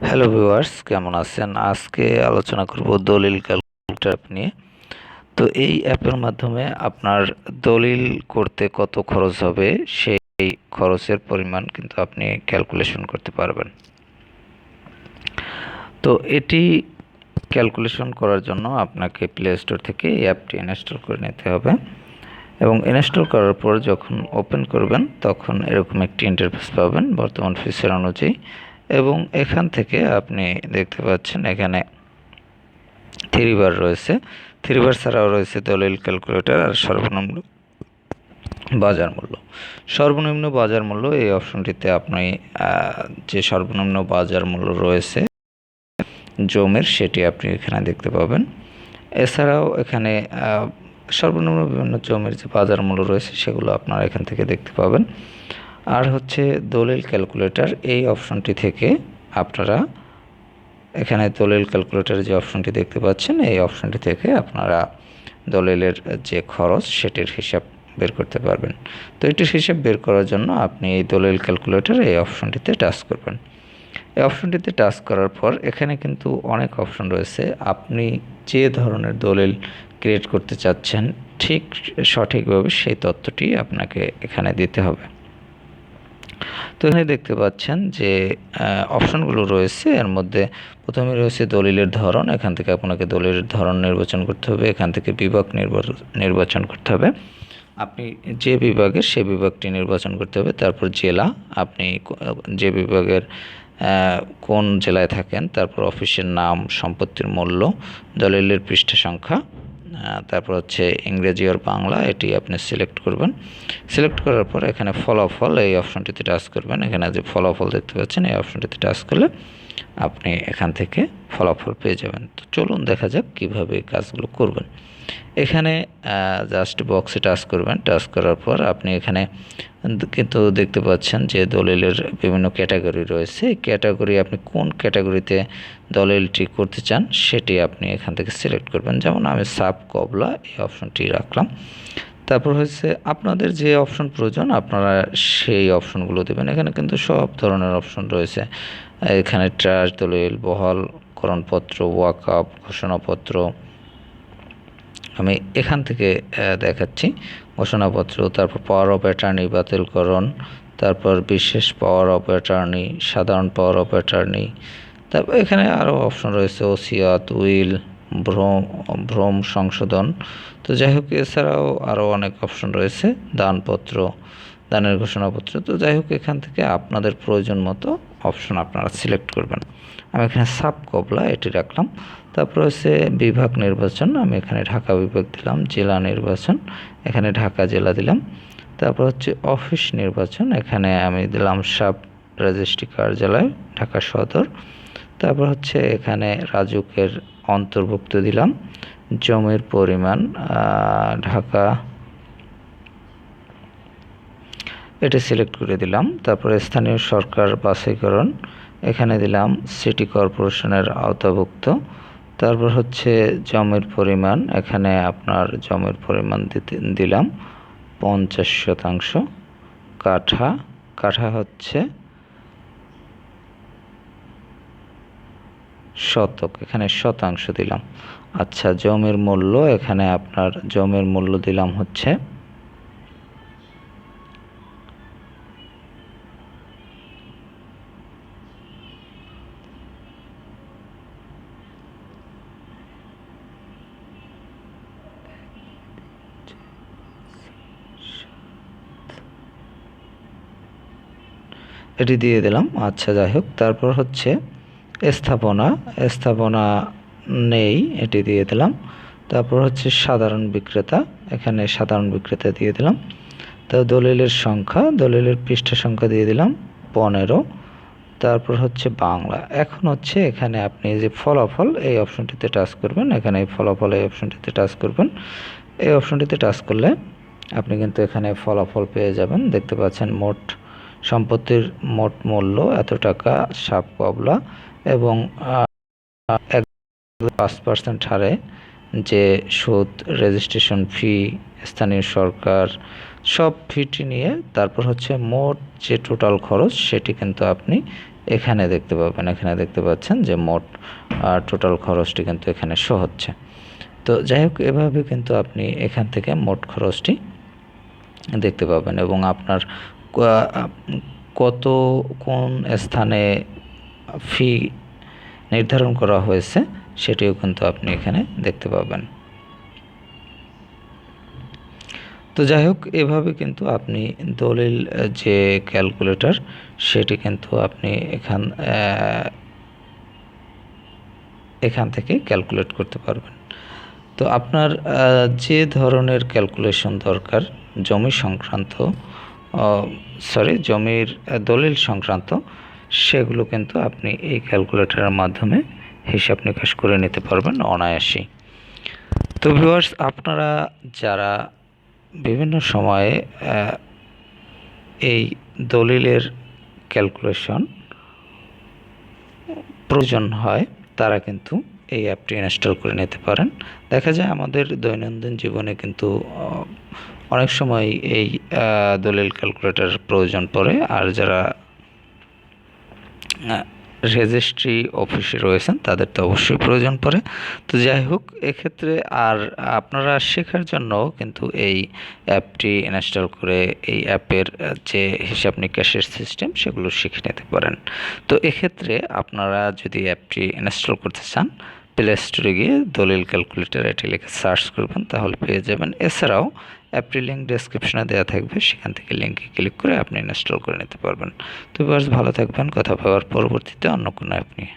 Hello viewers কেমন আছেন? আজকে আলোচনা করব দলিল ক্যালকুলেটর নিয়ে। তো এই অ্যাপের মাধ্যমে আপনার দলিল করতে কত খরচ হবে? সেই খরচের পরিমাণ কিন্তু আপনি ক্যালকুলেশন করতে পারবেন। তো এটি ক্যালকুলেশন করার জন্য আপনাকে প্লে স্টোর থেকে এই অ্যাপটি ইনস্টল করে নিতে হবে। এবং ইনস্টল করার পর যখন ওপেন করবেন, তখন এরকম একটি ইন্টারফেস পাবেন বর্তমান ফিচার অনুযায়ী। এবং এখান থেকে আপনি দেখতে পাচ্ছেন এখানে থ্রি বার রয়েছে। থ্রি বার ছাড়াও রয়েছে দলিল ক্যালকুলেটর আর সর্বনিম্ন বাজার মূল্য। সর্বনিম্ন বাজার মূল্য এই অপশনটিতে আপনি যে সর্বনিম্ন বাজার মূল্য রয়েছে জমির সেটি আপনি এখানে দেখতে পাবেন। এছাড়াও এখানে সর্বনিম্ন বিভিন্ন জমির যে বাজার মূল্য রয়েছে সেগুলো আপনারা এখান থেকে দেখতে পাবেন। আর হচ্ছে দলিল ক্যালকুলেটর, এই অপশনটি থেকে আপনারা এখানে দলিল ক্যালকুলেটর যে অপশনটি দেখতে পাচ্ছেন, এই অপশনটি থেকে আপনারা দলিলের যে খরচ সেটির হিসাব বের করতে পারবেন। তো এটির হিসাব বের করার জন্য আপনি এই দলিল ক্যালকুলেটর এই অপশনটিতে টাচ করবেন। এই অপশনটিতে টাচ করার পর এখানে কিন্তু অনেক অপশন রয়েছে। আপনি যে ধরনের দলিল ক্রিয়েট করতে চাচ্ছেন, ঠিক সঠিকভাবে সেই তথ্যটি আপনাকে এখানে দিতে হবে। তো এখানে দেখতে পাচ্ছেন যে অপশনগুলো রয়েছে। এর মধ্যে প্রথমে রয়েছে দলিলের ধরন। এখান থেকে আপনাকে দলিলের ধরন নির্বাচন করতে হবে। এখান থেকে বিভাগ নির্বাচন করতে হবে। আপনি যে বিভাগের, সে বিভাগটি নির্বাচন করতে হবে। তারপর জেলা, আপনি যে বিভাগের কোন জেলায় থাকেন, তারপর অফিসের নাম, সম্পত্তির মূল্য, দলিলের পৃষ্ঠা সংখ্যা তারপর হচ্ছে ইংরেজি আর বাংলা এটি আপনি সিলেক্ট করবেন। সিলেক্ট করার পর এখানে ফলাফল এই অপশনটিতে টাচ করবেন। এখানে যে ফলাফল দেখতে পাচ্ছেন, এই অপশনটিতে টাচ করলে আপনি এখান থেকে ফলাফল পেয়ে যাবেন। তো চলুন দেখা যাক কীভাবে কাজগুলো করবেন। এখানে জাস্ট বক্সে টাচ করবেন। টাচ করার পর আপনি এখানে কিন্তু দেখতে পাচ্ছেন যে দলিলের বিভিন্ন ক্যাটাগরি রয়েছে। ক্যাটাগরি আপনি কোন ক্যাটাগরিতে দলিলটি করতে চান, সেটি আপনি এখান থেকে সিলেক্ট করবেন। যেমন আমি সাব কবলা এই অপশনটি রাখলাম। তারপর হচ্ছে আপনাদের যে অপশন প্রয়োজন, আপনারা সেই অপশনগুলো দেবেন। এখানে কিন্তু সব ধরনের অপশন রয়েছে। এখানে ট্রাশ দলিল বহালকরণপত্র ওয়াকআপ ঘোষণাপত্র। আমি এখান থেকে দেখাচ্ছি। ঘোষণাপত্র, তারপর পাওয়ার অফ অ্যাটর্নি বাতিলকরণ তারপর বিশেষ পাওয়ার অফ অ্যাটর্নি সাধারণ পাওয়ার অফ অ্যাটর্নি তারপর এখানে আরও অপশন রয়েছে, ওসিয়াত, উইল, ভ্রম ভ্রম সংশোধন। তো যাই হোক, এছাড়াও আরও অনেক অপশন রয়েছে, দানপত্র। দানের ঘোষণাপত্র। তো যাই হোক এখান থেকে আপনাদের প্রয়োজন মতো অপশন আপনারা সিলেক্ট করবেন। আমি এখানে সাব কবলা এটি রাখলাম। তারপর হচ্ছে বিভাগ নির্বাচন, আমি এখানে ঢাকা বিভাগ দিলাম, জেলা নির্বাচন, এখানে ঢাকা জেলা দিলাম। তারপর হচ্ছে অফিস নির্বাচন, এখানে আমি দিলাম সাব রেজিস্ট্রি কার্যালয়, ঢাকা সদর। তারপর হচ্ছে এখানে রাজুকের অন্তর্ভুক্ত দিলাম। জমির পরিমাণ ঢাকা এটা সিলেক্ট করে দিলাম। তারপরে স্থানীয় সরকার বাছাইকরণ। এখানে দিলাম সিটি কর্পোরেশনের আওতাভুক্ত। তারপর হচ্ছে জমির পরিমাণ। এখানে আপনার জমির পরিমাণ দিতে, দিলাম পঞ্চাশ শতাংশ। কাঠা কাঠা হচ্ছে শতক। এখানে শতাংশ দিলাম। আচ্ছা জমির মূল্য, এখানে আপনার জমির মূল্য দিলাম হচ্ছে এটি দিয়ে দিলাম। আচ্ছা যাই হোক। তারপর হচ্ছে স্থাপনা। স্থাপনা নেই, এটি দিয়ে দিলাম। তারপর হচ্ছে সাধারণ বিক্রেতা। এখানে সাধারণ বিক্রেতা দিয়ে দিলাম। তো দলিলের সংখ্যা, দলিলের পৃষ্ঠা সংখ্যা দিয়ে দিলাম পনেরো। তারপর হচ্ছে বাংলা। এখন হচ্ছে এখানে আপনি যে ফলাফল, এই অপশনটিতে টাচ করবেন। এখানে এই ফলাফল, এই অপশনটিতে টাচ করবেন। এই অপশনটিতে টাচ করলে আপনি কিন্তু এখানে ফলাফল পেয়ে যাবেন। দেখতে পাচ্ছেন মোট সম্পত্তির মোট মূল্য এত টাকা, সাপ, কবলা এবং পাঁচ পার্সেন্ট হারে যে সুদ রেজিস্ট্রেশন ফি স্থানীয় সরকার সব ফিটি নিয়ে তারপর হচ্ছে মোট যে টোটাল খরচ সেটি কিন্তু আপনি এখানে দেখতে পাবেন। এখানে দেখতে পাচ্ছেন যে মোট টোটাল খরচটি কিন্তু এখানে শো হচ্ছে। তো যাই হোক, এভাবে কিন্তু আপনি এখান থেকে মোট খরচটি দেখতে পাবেন এবং আপনার কত কোন স্থানে ফি নির্ধারণ করা হয়েছে সেটিও কিন্তু আপনি এখানে দেখতে পাবেন। তো যাই হোক, এভাবে কিন্তু আপনি দলিল যে ক্যালকুলেটর সেটি কিন্তু আপনি এখান এখান থেকে ক্যালকুলেট করতে পারবেন। তো আপনার যে ধরনের ক্যালকুলেশন দরকার, জমি সংক্রান্ত সরি জমির দলিল সংক্রান্ত, সেগুলো কিন্তু আপনি এই ক্যালকুলেটরের মাধ্যমে হিসাব নিকাশ করে নিতে পারবেন অনায়াসেই। তো ভিউয়ার্স আপনারা যারা বিভিন্ন সময়ে এই দলিলের ক্যালকুলেশন প্রয়োজন হয়, তারা কিন্তু এই অ্যাপটি ইনস্টল করে নিতে পারেন। দেখা যায় আমাদের দৈনন্দিন জীবনে কিন্তু অনেক সময় এই দলিল ক্যালকুলেটর প্রয়োজন পড়ে, আর যারা রেজিস্ট্রি অফিসে রয়েছেন, তাদের তো অবশ্যই প্রয়োজন পড়ে। তো যাই হোক, এক্ষেত্রে আর আপনারা শেখার জন্য কিন্তু এই অ্যাপটি ইনস্টল করে এই অ্যাপের যে হিসাব নিকাশের সিস্টেম, সেগুলো শিখে নিতে পারেন। তো এক্ষেত্রে আপনারা যদি অ্যাপটি ইনস্টল করতে চান প্লে স্টোরে গিয়ে দলিল ক্যালকুলেটার এটি লিখে সার্চ করবেন, তাহলে পেয়ে যাবেন। এছাড়াও অ্যাপটি লিঙ্ক ডেসক্রিপশনে দেওয়া থাকবে, সেখান থেকে লিঙ্কে ক্লিক করে আপনি ইনস্টল করে নিতে পারবেন। তো বাস ভালো থাকবেন, কথা ভাবার পরবর্তীতে অন্য কোনো অ্যাপ নিয়ে।